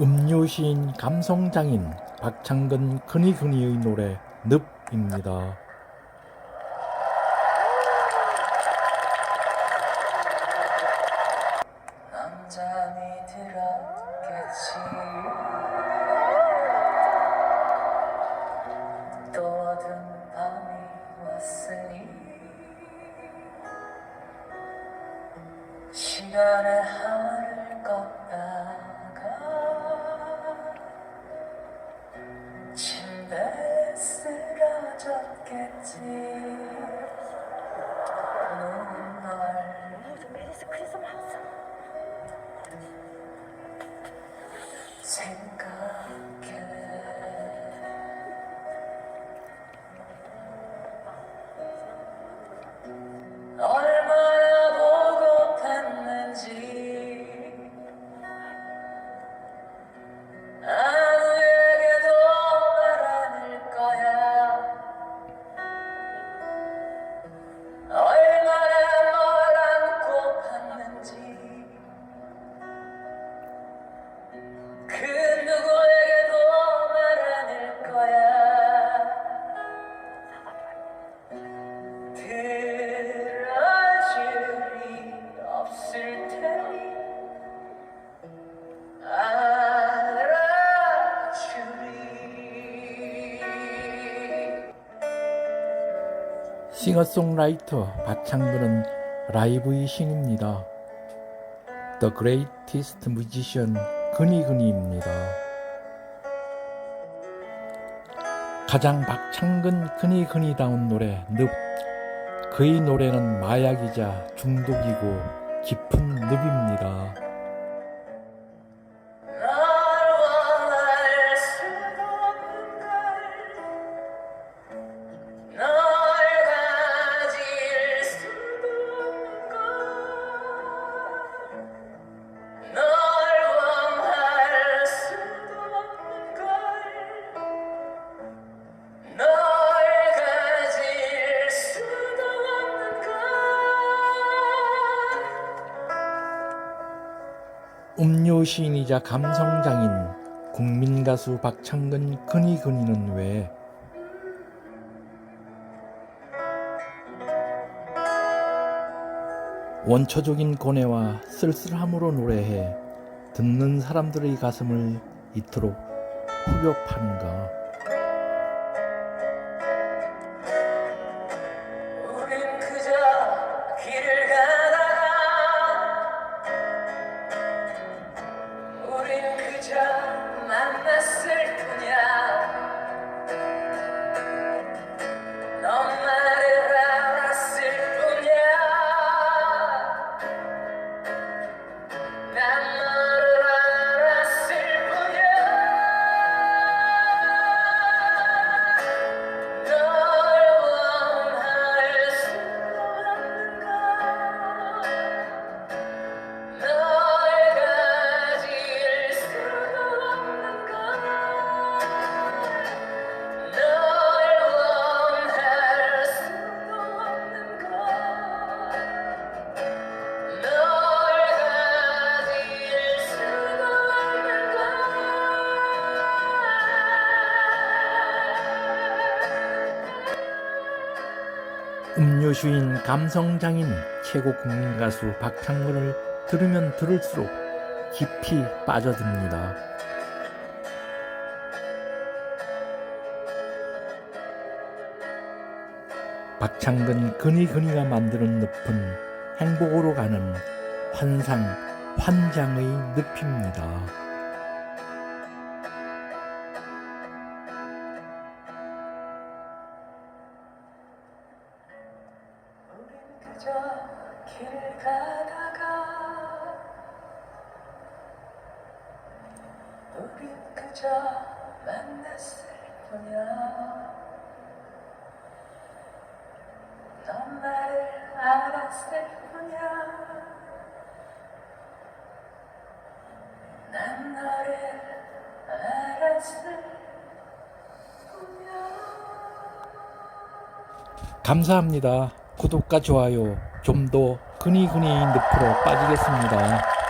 음료시인 감성장인 박창근 근이근이의 노래 늪입니다. 시간의 싱어송라이터 박창근은 라이브의 신입니다. The Greatest Musician 근이근이입니다. 가장 박창근 근이근이다운 노래 늪. 그의 노래는 마약이자 중독이고 깊은 늪입니다. 음료 시인이자 감성장인 국민 가수 박창근 근이근이는 왜? 원초적인 고뇌와 쓸쓸함으로 노래해 듣는 사람들의 가슴을 이토록 후벼 파는가? 우린 그저 길을 가 음료수인 감성장인 최고 국민 가수 박창근을 들으면 들을수록 깊이 빠져듭니다. 박창근 근이근이가 만드는 늪은 행복으로 가는 환상, 환장의 늪입니다. 길 가다가 우린 그저 만났을 뿐이야. 넌 나를 알았을 뿐이야. 난 너를 알았을 뿐이야. 감사합니다. 구독과 좋아요 좀 더 근이근이 늪으로 빠지겠습니다.